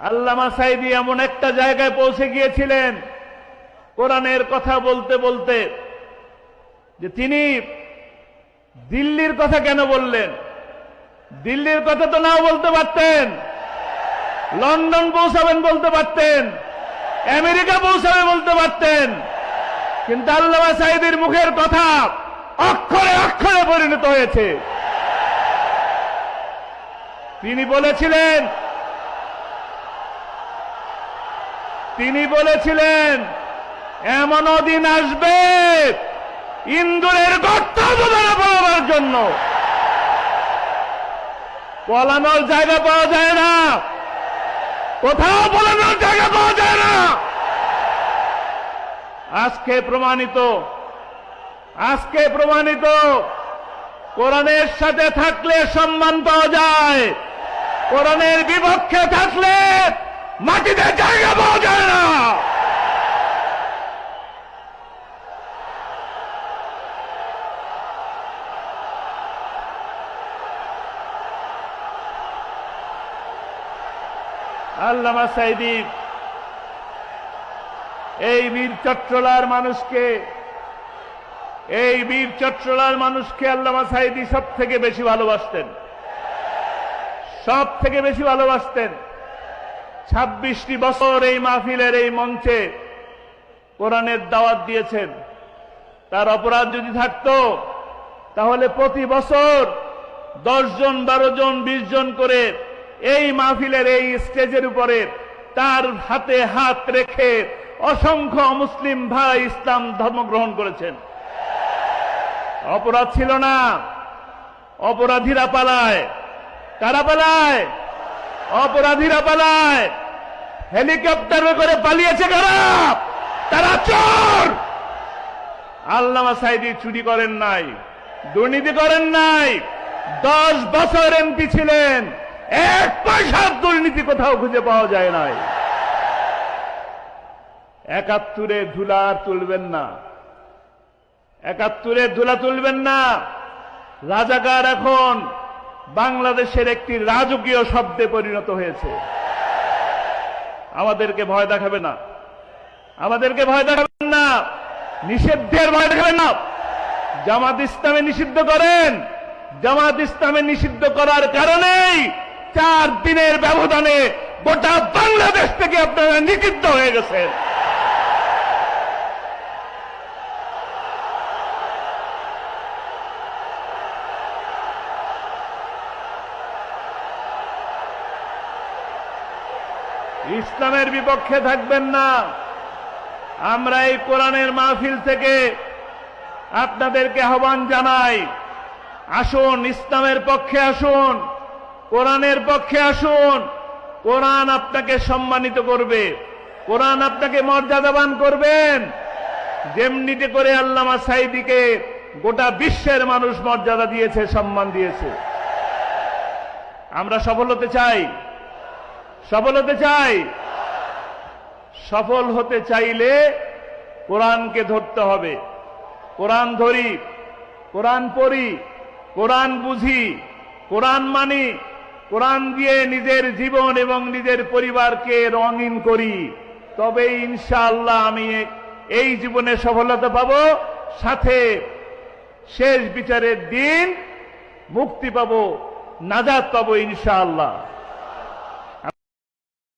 আল্লামা সাইদি এমন একটা জায়গায় পৌঁছে গিয়েছিলেন কোরআনের কথা বলতে বলতে যে তিনি দিল্লির কথা কেন বললেন? দিল্লির কথা তো নাও বলতে পারতেন। লন্ডন পৌঁছাবেন বলতে পারতেন। আমেরিকা পৌঁছাবে বলতে পারতেন। কিন্তু আল্লামা সাইদির মুখের কথা অক্ষরে অক্ষরে পরিণত হয়েছে। তিনি বলেছিলেন তিনি বলেছিলেন এমনও দিন আসবে ইন্দুরের গর্ত ধরে পড়াবার জন্য। পলানোর জায়গা পাওয়া যায় না। কোথাও পলানোর জায়গা পাওয়া যায় না। আজকে প্রমাণিত আজকে প্রমাণিত। কোরআনের সাথে থাকলে সম্মান পাওয়া যায়। কোরআনের বিপক্ষে থাকলে মাটিতে জায়গা পাওয়া যায় না। আল্লামা সাইদি, এই বীর চট্টলার মানুষকে, এই বীর চট্টলার মানুষকে আল্লামা সাইদি সব থেকে বেশি ভালোবাসতেন। সব থেকে বেশি ভালোবাসতেন। ছাব্বিশটি বছর এই মাহফিলের এই মঞ্চে কোরআনের দাওয়াত দিয়েছেন। তার অপরাধ যদি থাকতো, তাহলে প্রতি বছর দশ জন বারো জন বিশ জন করে এই মাহফিলের এই স্টেজের উপরে তার হাতে হাত রেখে অসংখ্য মুসলিম ভাই ইসলাম ধর্ম গ্রহণ করেছেন। অপরাধ ছিল না। অপরাধীরা পালায়। কারা পালায়? অপরাধীরা পালায় হেলিকপ্টারে করে পালিয়েছে কারা? তারা চোর! আল্লামা সাইদি চুরি করেন নাই, দুর্নীতি করেন নাই, দশ বছর এমপি ছিলেন, এক পয়সার দুর্নীতি কোথাও খুঁজে পাওয়া যায় নাই। একাত্তরে ধুলা তুলবেন না। একাত্তরে ধুলা তুলবেন না। রাজাকার এখন বাংলাদেশের একটি রাজকীয় শব্দে পরিণত হয়েছে। আমাদেরকে ভয় দেখাবে না। আমাদেরকে ভয় দেখাবেন না। নিষিদ্ধের ভয় দেখাবেন না। জামাত ইসলামে নিষিদ্ধ করেন। জামাত ইসলামে নিষিদ্ধ করার কারণেই চার দিনের ব্যবধানে গোটা বাংলাদেশ থেকে আপনারা নিষিদ্ধ হয়ে গেছেন। ইসলামের বিপক্ষে থাকবেন না। আমরা এই কোরআনের মাহফিল থেকে আপনাদেরকে আহ্বান জানাই, আসুন, ইসলামের পক্ষে আসুন, কোরআনের পক্ষে আসুন। কোরআন আপনাকে সম্মানিত করবে, কোরআন আপনাকে মর্যাদাবান করবেন। যেমনিতে করে আল্লামা সাইদিকে গোটা বিশ্বের মানুষ মর্যাদা দিয়েছে, সম্মান দিয়েছে। আমরা সফল হতে চাই। সফল হতে চাই? সফল হতে চাইলে কোরআনকে ধরতে হবে। কোরআন ধরি, কোরআন পড়ি, কোরআন বুঝি, কোরআন মানি, কোরআন দিয়ে নিজের জীবন এবং নিজের পরিবারকে রঙিন করি। তবে ইনশাআল্লাহ আমি এই জীবনে সফলতা পাব। সাথে শেষ বিচারের দিন মুক্তি পাব নাজাদ পাবো ইনশাআল্লাহ।